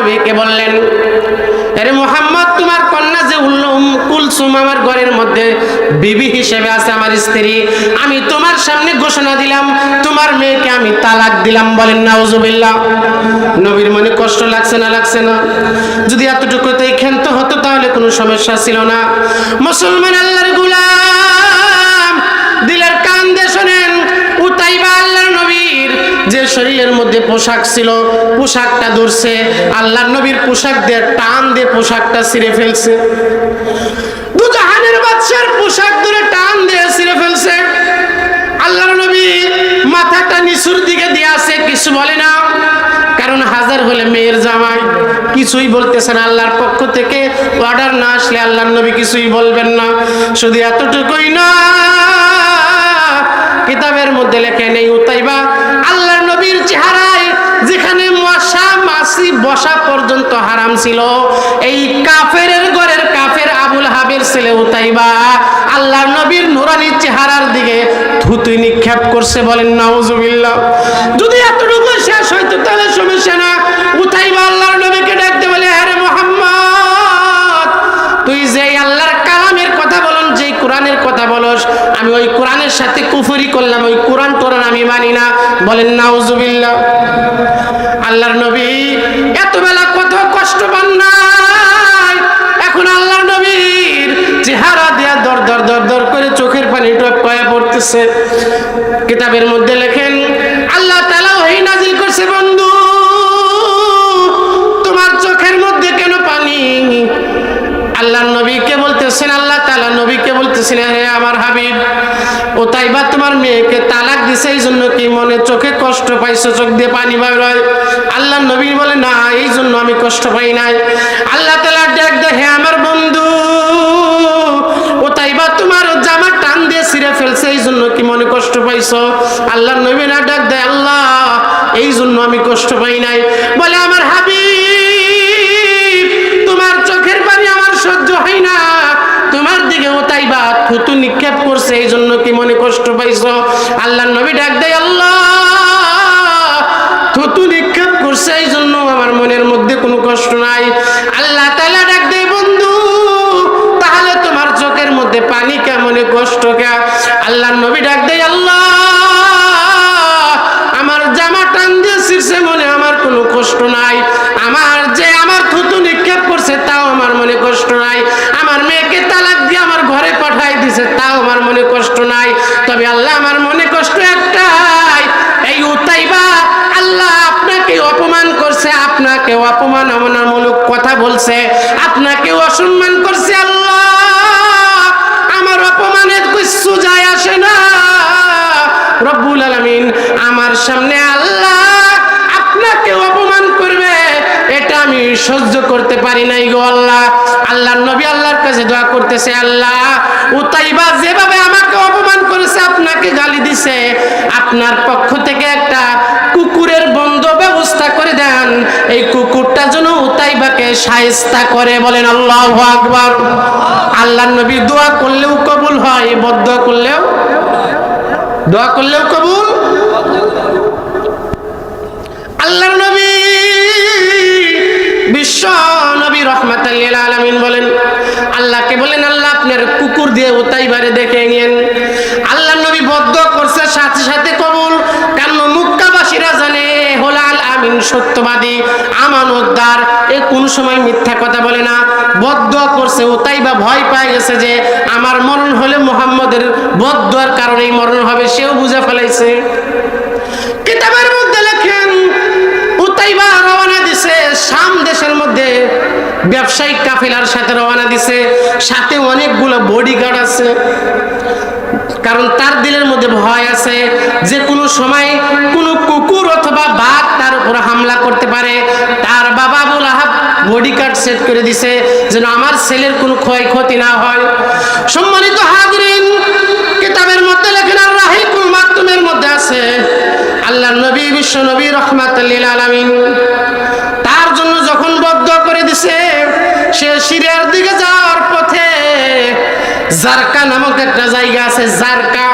নবীকে বললেন আরে মোহাম্মদ, তোমার কন্যা যে উল্লুম কুলসুম আমার ঘরের মধ্যে বিবি হিসেবে আছে আমার স্ত্রী, আমি তোমার সামনে ঘোষণা দিলাম, তোমার মেয়েকে আমি তালাক দিলাম বলেন নাউজুবিল্লাহ। নবীর মনে কষ্ট লাগছে না লাগছে না। যদি এতটুকুতেই ক্ষান্ত হতো তাহলে কোনো সমস্যা ছিল না। মুসলমান আল্লাহর শরীরের মধ্যে পোশাক ছিল, পোশাকটা ধরছে, আল্লাহর নবীর পোশাক দিয়ে টান দিয়ে পোশাকটা ছিঁড়ে ফেলছে। দুজাহানের বাদশার পোশাক ধরে টান দিয়ে ছিঁড়ে ফেলছে। আল্লাহর নবী মাথাটা নিচুর দিকে দিয়ে আছে, কিছু বলে না। কারণ হাজার হলে মেয়ের জামাই, কিছুই বলতেছেন আল্লাহর পক্ষ থেকে। অর্ডার না আসলে আল্লাহর নবী কিছুই বলবেন না। শুধু এতটুকুই না, কিতাবের মধ্যে লেখে নেই উতাইবা আল্লাহর নবীর চেহারায় যেখানে মশা মাছি বসা পর্যন্ত হারাম ছিল। এই কাফের ঘরের কাফের আবুল হাবের ছেলে উতাইবা আল্লাহ নবীর নুরানি চেহারার দিকে থুতুই নিক্ষেপ করছে বলেন, নাউজুবিল্লাহ। যদি এতটুকু শেষ হইতো তাহলে সমস্যা না। উতাইবা আল্লাহর নবীকে ডাকতে বলে হ্যাঁ মোহাম্মদ, তুই যে আল্লাহর কালামের কথা বলন যে কোরআনের কথা বলস আমি ওই কোরআনের সাথে কুফরি করলাম, ওই কোরআন টোরআন আমি মানি না। বলেন, নাউজুবিল্লাহ। আল্লাহর নবী এত বেলা কত কষ্ট পান নাই। এখন আল্লাহর নবীর চেহারা দিয়া দর দর দর দর করে চোখের পানি টপ কয়া পড়তেছে। কিতাবের মধ্যে লেখেন, আল্লাহ তালা ওই নাজিল করছে, বন্ধু, তোমার চোখের মধ্যে কেন পানি? আল্লাহ নবীকে বলতেছেন, আল্লাহ তালা নবীকে বলতেছেন হে আমার হাবিব ও তাই বা তোমার মেয়েকে তালাক দিছে এই জন্য কি মনে চোখে কষ্ট পাইছো? চোখ দিয়ে পানি বাই রয় আল্লাহ নবীন বলে, না এই জন্য আমি কষ্ট পাই নাই। আল্লাহ তালা ডাক দেখে, আমার বন্ধু পাইছো আল্লাহ নবী ডাক দেয়, আল্লাহ! থুতু নিক্ষেপ করছে, এই জন্য আমার মনের মধ্যে কোনো কষ্ট নাই। আল্লাহ তাআলা ডাক দেয়, বন্ধু, তাহলে তোমার চোখের মধ্যে পানি কেমনে কষ্ট কে? আল্লাহ নবী ডাক দেয়, আল্লাহ! আমার জামা টান দিয়ে শীর্ষে মনে আমার কোনো কষ্ট নাই আমার যে আমার থুতু নিক্ষেপ করছে তাও আমার মনে কষ্ট নাই আমার মেয়েকে তালাক দিয়ে আমার ঘরে পাঠাই দিছে তাও আমার মনে কষ্ট নাই। তবে আল্লাহ আমার মনে কষ্ট একটাই, এই উতাইবা, আল্লাহ আপনাকে অপমান করছে, আপনাকে অপমান অপমানমূলক কথা বলছে, আপনাকে অসম্মান করছে আল্লাহ। আমার অপমানের কিছু যায় আসে না। রব্বুল আলামিন, আমার সামনে আল্লাহ সহ্য করতে পারি নাই গো আল্লাহ। আল্লাহর নবী আল্লাহর কাছে দোয়া করতেছে, আল্লাহ, উতাইবা যেভাবে আমাকে অপমান করেছে, আপনাকে গালি দিছে। আপনার পক্ষ থেকে একটা কুকুরের বন্ধ ব্যবস্থা করে দেন। এই কুকুরটা যেন উতাইবাকে সায়স্তা করে বলেন, আল্লাহ আকবার। আল্লাহর নবী দোয়া করলেও কবুল হয় বদ্ধ করলেও দোয়া করলেও কবুল? আল্লাহর সত্যবাদী, আমানতদার, এ কোন সময় মিথ্যা কথা বলে না। বদ্ধ করছে উতাইবা ভয় পেয়ে গেছে যে, আমার মরণ হলে মুহাম্মদের বদ্ধর কারণেই মরণ হবে, সেও বুঝে ফেলাইছে। কিতাবের ব্যবসায়িক কাফেলার সাথে রওনা দিছে, সাথে অনেকগুলো বডিগার্ড আছে। কারণ তার দিলের মধ্যে ভয় আছে যে কোনো সময় কোনো কুকুর অথবা বাঘ তার উপর হামলা করতে পারে। তার বাবা আবুল আহাব বডি কার্ড সেট করে দিছে যেন আমার ছেলের কোনো ক্ষয়ক্ষতি না হয়। সম্মানিত হাজরিন, কিতাবের মধ্যে লেখেন, আর রাহিকুল মাকতুমের মধ্যে আছে আল্লাহ নবী, বিশ্ব নবী রহমাতুল্লিল আলামিন। সিরিয়ার দিকে যাওয়ার পথে জারকা নামক একটা জায়গা আছে জারকা